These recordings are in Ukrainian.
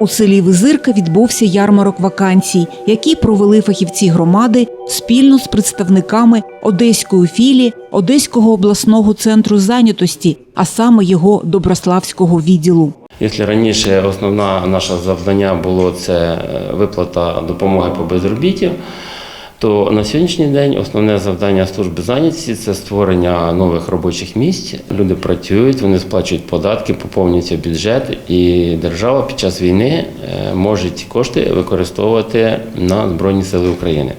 У селі Визирка відбувся ярмарок вакансій, який провели фахівці громади спільно з представниками Одеської філії Одеського обласного центру зайнятості, а саме його Доброславського відділу. Якщо раніше основне наше завдання було це е, виплата допомоги по безробіттю, то на сьогоднішній день основне завдання служби зайнятості це створення нових робочих місць. Люди працюють, вони сплачують податки, поповнюється бюджет, і держава під час війни е, може ці кошти використовувати на Збройні Сили України.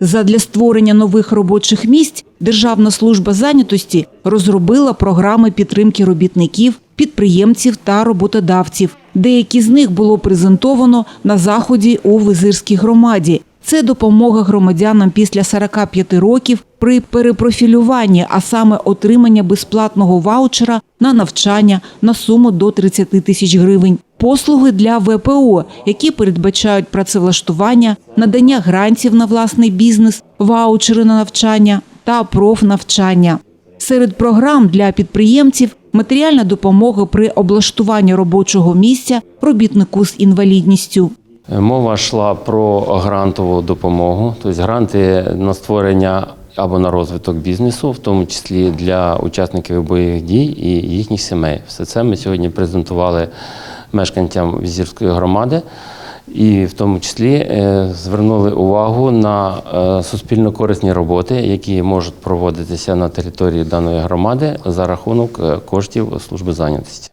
Задля створення нових робочих місць Державна служба зайнятості розробила програми підтримки робітників, підприємців та роботодавців. Деякі з них було презентовано на заході у Визирській громаді. Це допомога громадянам після 45 років при перепрофілюванні, а саме отримання безплатного ваучера на навчання на суму до 30 тисяч гривень. Послуги для ВПО, які передбачають працевлаштування, надання грантів на власний бізнес, ваучери на навчання та профнавчання. Серед програм для підприємців матеріальна допомога при облаштуванні робочого місця робітнику з інвалідністю. Мова йшла про грантову допомогу, тобто гранти на створення або на розвиток бізнесу, в тому числі для учасників бойових дій і їхніх сімей. Все це ми сьогодні презентували мешканцям Візірської громади. І в тому числі е, звернули увагу на е, суспільно корисні роботи, які можуть проводитися на території даної громади за рахунок е, коштів служби зайнятості.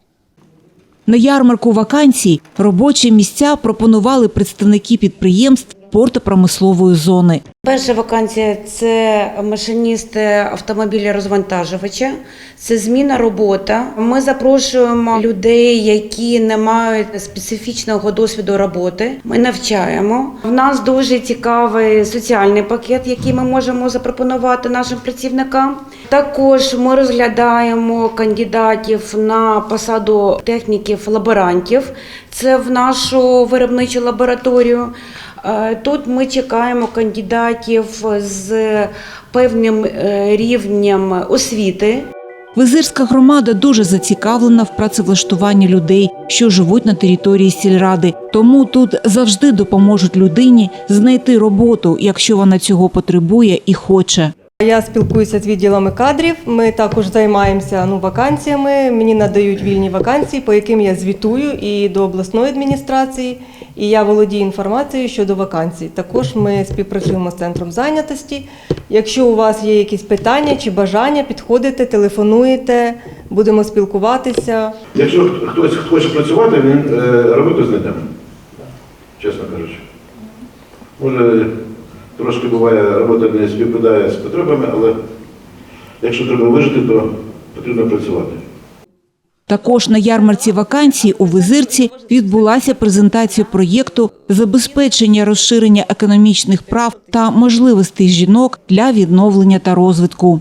На ярмарку вакансій робочі місця пропонували представники підприємств портопромислової зони. Перша вакансія це машиніст автомобіля розвантажувача, це зміна робота. Ми запрошуємо людей, які не мають специфічного досвіду роботи. Ми навчаємо. В нас дуже цікавий соціальний пакет, який ми можемо запропонувати нашим працівникам. Також ми розглядаємо кандидатів на посаду техніків-лаборантів. Це в нашу виробничу лабораторію. Е, Тут ми чекаємо кандидатів з певним е, рівнем освіти. Визирська громада дуже зацікавлена в працевлаштуванні людей, що живуть на території сільради. Тому тут завжди допоможуть людині знайти роботу, якщо вона цього потребує і хоче. Я спілкуюся з відділами кадрів. Ми також займаємося ну, вакансіями. Мені надають вільні вакансії, по яким я звітую і до обласної адміністрації. І я володію інформацією щодо вакансій. Також ми співпрацюємо з центром зайнятості. Якщо у вас є якісь питання чи бажання, підходите, телефонуєте, будемо спілкуватися. Якщо хтось хоче працювати, він е, роботу знайде. Чесно кажучи. Може, трошки буває, робота не співпадає з потребами, але якщо треба вижити, то потрібно працювати. Також на ярмарці вакансій у Визирці відбулася презентація проєкту забезпечення розширення економічних прав та можливостей жінок для відновлення та розвитку.